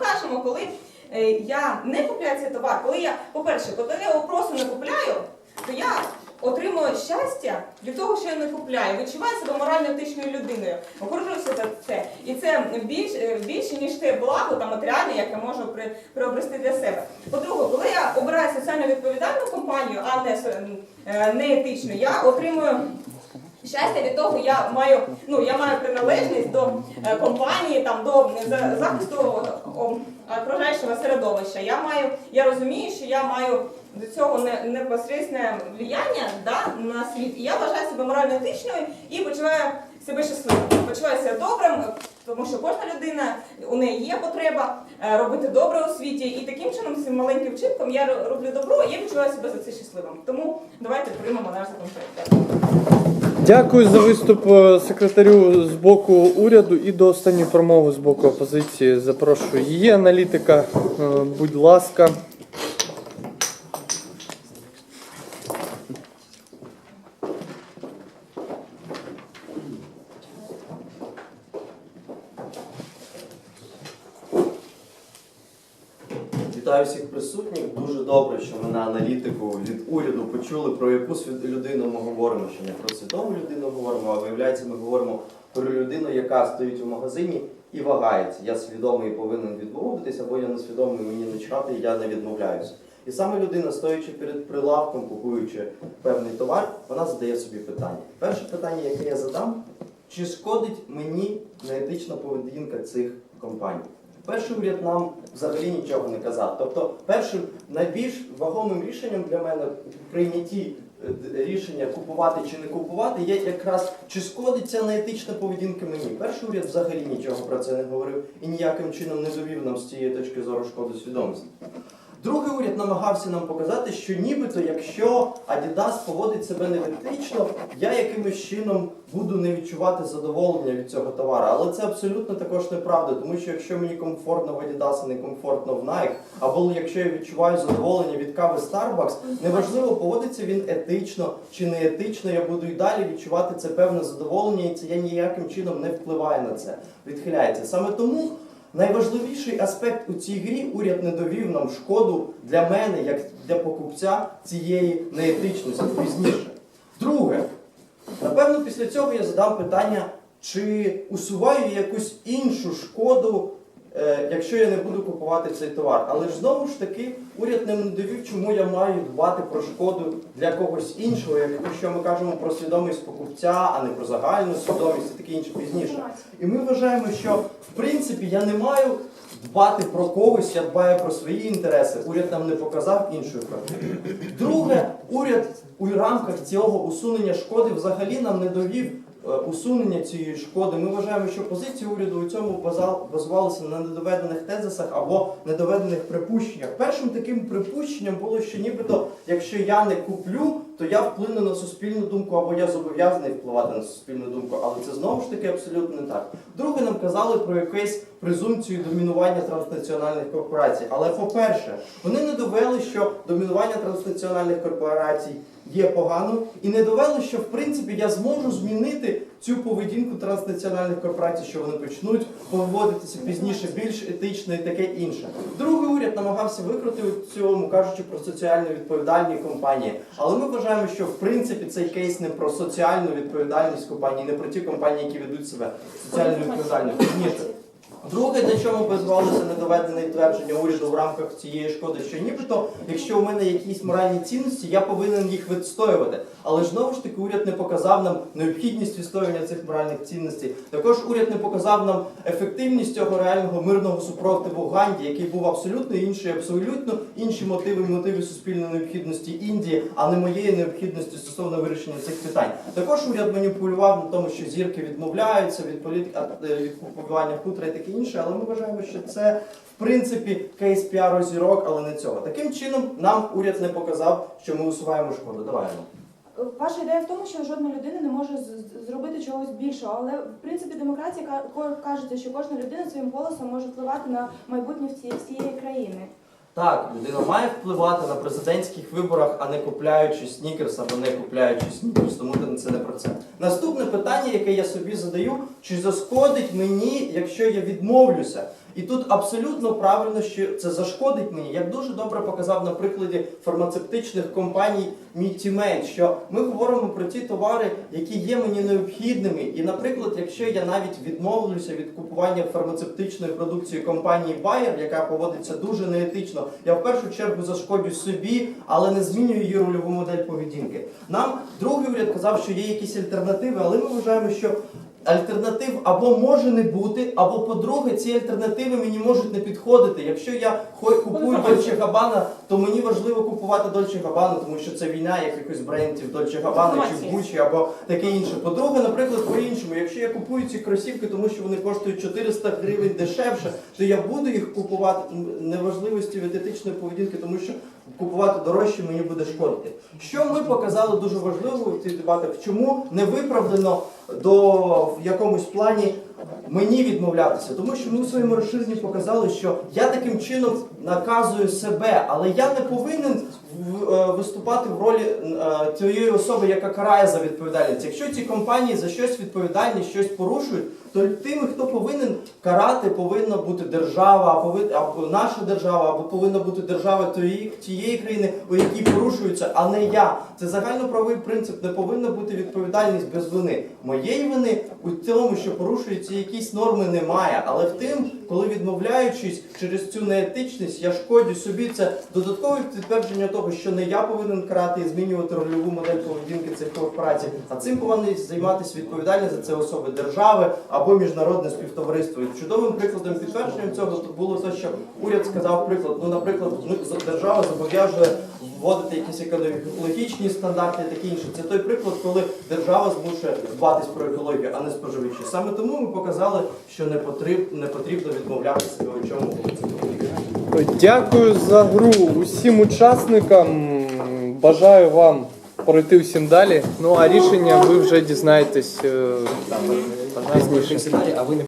Кажемо, коли е, я не купляю цей товар, коли я, по-перше, коли я його просто не купляю, то я отримую щастя від того, що я не купляю. Відчуваю себе морально етичною людиною. Горжуся за це. І це більш, е, більше, ніж те благо та матеріальне, яке можу при, приобрести для себе. По-друге, коли я обираю соціально відповідальну компанію, а не, е, не етичну, я отримую. Щастя від того, я маю ну я маю приналежність до е, компанії, там до за- захисту окружаючого середовища. Я маю, я розумію, що я маю до цього не непосереднє влияння да, на світ. І я вважаю себе морально етичною і почуваю себе щасливим. Почуваю себе добрим, тому що кожна людина у неї є потреба е, робити добре у світі. І таким чином, цим маленьким вчинком я роблю добро, і я відчуваю себе за це щасливим. Тому давайте приймемо наш законопроект. Дякую за виступ е, секретарю з боку уряду і до останньої промови з боку опозиції. Запрошую її аналітика. Е, Будь ласка. Вітаю всіх присутніх. Дуже добре, що ми на аналітику від уряду почули, про яку людину ми говоримо, що не про свідому людину говоримо, а виявляється, ми говоримо про людину, яка стоїть у магазині і вагається. Я свідомий повинен відмовитися, або я несвідомий, мені не чхати, і я не відмовляюся. І саме людина, стоячи перед прилавком, купуючи певний товар, вона задає собі питання. Перше питання, яке я задам, чи шкодить мені неетична поведінка цих компаній? Перший уряд нам взагалі нічого не казав. Тобто, першим найбільш вагомим рішенням для мене в прийнятті рішення купувати чи не купувати є якраз чи шкодить ця неетична поведінка мені. Перший уряд взагалі нічого про це не говорив і ніяким чином не довів нам з цієї точки зору шкоди свідомості. Другий уряд намагався нам показати, що нібито якщо Adidas поводить себе неетично, я якимось чином буду не відчувати задоволення від цього товару. Але це абсолютно також неправда, тому що якщо мені комфортно в Adidas, а не комфортно в Nike, або якщо я відчуваю задоволення від кави Starbucks, неважливо, поводиться він етично чи не етично, я буду і далі відчувати це певне задоволення, і це я ніяким чином не впливаю на це, відхиляється. Саме тому. Найважливіший аспект у цій грі уряд не довів нам шкоду для мене, як для покупця цієї неетичності пізніше. Друге, напевно, після цього я задам питання, чи усуваю я якусь іншу шкоду, якщо я не буду купувати цей товар. Але ж знову ж таки, уряд не довів, чому я маю дбати про шкоду для когось іншого, якщо ми кажемо про свідомість покупця, а не про загальну свідомість і таке інше пізніше. І ми вважаємо, що в принципі я не маю дбати про когось, я дбаю про свої інтереси. Уряд нам не показав іншої картини. Друге, уряд у рамках цього усунення шкоди взагалі нам не довів е, усунення цієї шкоди. Ми вважаємо, що позиція уряду у цьому базувалася на недоведених тезисах або недоведених припущеннях. Першим таким припущенням було, що нібито, якщо я не куплю, то я вплину на суспільну думку, або я зобов'язаний впливати на суспільну думку. Але це знову ж таки абсолютно не так. Друге, нам казали про якусь презумпцію домінування транснаціональних корпорацій. Але по-перше, вони не довели, що домінування транснаціональних корпорацій є погано, і не довели, що в принципі я зможу змінити цю поведінку транснаціональних корпорацій, що вони почнуть поводитися пізніше більш етично і таке інше. Другий уряд намагався викрити у цьому, кажучи про соціально відповідальні компанії. Але ми вважаємо, що в принципі цей кейс не про соціальну відповідальність компанії, не про ті компанії, які ведуть себе соціально відповідально. Пізніше. Друге, на чому базувалося недоведене твердження уряду в рамках цієї шкоди, що нібито, якщо у мене якісь моральні цінності, я повинен їх відстоювати. Але ж знову ж таки уряд не показав нам необхідність відстоювання цих моральних цінностей. Також уряд не показав нам ефективність цього реального мирного супротиву Ганді, який був абсолютно інший, абсолютно інші мотиви, мотиви суспільної необхідності Індії, а не моєї необхідності стосовно вирішення цих питань. Також уряд маніпулював на тому, що зірки відмовляються від політики від купування хутра таке інше, але ми вважаємо, що це в принципі кейс піару зірок, але не цього. Таким чином нам уряд не показав, що ми усуваємо шкоду. Давай. Ваша ідея в тому, що жодна людина не може зробити чогось більшого, але в принципі демократія кажеться, що кожна людина своїм голосом може впливати на майбутнє всі- всієї країни. Так, людина має впливати на президентських виборах, а не купляючи снікерс або не купляючи снікерс, тому це не про це. Наступне питання, яке я собі задаю, чи зашкодить мені, якщо я відмовлюся І тут абсолютно правильно, що це зашкодить мені. Як дуже добре показав на прикладі фармацевтичних компаній Мітімейн, що ми говоримо про ті товари, які є мені необхідними. І, наприклад, якщо я навіть відмовлюся від купування фармацевтичної продукції компанії Bayer, яка поводиться дуже неетично, я в першу чергу зашкоджу собі, але не змінюю її рольову модель поведінки. Нам другий уряд казав, що є якісь альтернативи, але ми вважаємо, що альтернатив або може не бути, або по-друге, ці альтернативи мені можуть не підходити. Якщо я купую Дольче Габана, то мені важливо купувати Дольче Габана, тому що це війна якихось брендів Дольче Габана чи. Гуччі або таке інше. По-друге, наприклад, по-іншому, якщо я купую ці кросівки, тому що вони коштують 400 гривень дешевше, то я буду їх купувати неважливості від етичної поведінки, тому що купувати дорожче мені буде шкодити. Що ми показали дуже важливо в цих дебатах, чому не виправдано до в якомусь плані мені відмовлятися, тому що ми у своєму розширенні показали, що я таким чином наказую себе, але я не повинен е, виступати в ролі е, тієї особи, яка карає за відповідальність. Якщо ці компанії за щось відповідальні, щось порушують, то тими, хто повинен карати, повинна бути держава, або наша держава, або повинна бути держава тієї, тієї країни, у якій порушуються, а не я. Це загальноправовий принцип. Не повинна бути відповідальність без вини. Моєї вини у тому, що порушуються якісь норми, немає. Але в тим, коли відмовляючись через цю неетичність, я шкоджу собі. Це додаткове підтвердження того, що не я повинен карати і змінювати рольову модель поведінки цих корпорацій, а цим повинні займатися відповідальні за це особи держави або міжнародне співтовариство. І чудовим прикладом підтвердженням цього було те, що уряд сказав приклад. Ну, наприклад, ми держава зобов'язує вводити якісь екологічні стандарти таке інше. Це той приклад, коли держава змушує дбатись про екологію, а не споживачі. Саме тому ми показали, що не потрібно не потрібно відмовлятися у чому Дякую за гру усім учасникам. Бажаю вам пройти всім далі. Ну а рішення ви вже дізнаєтесь е, пізніше. а ви не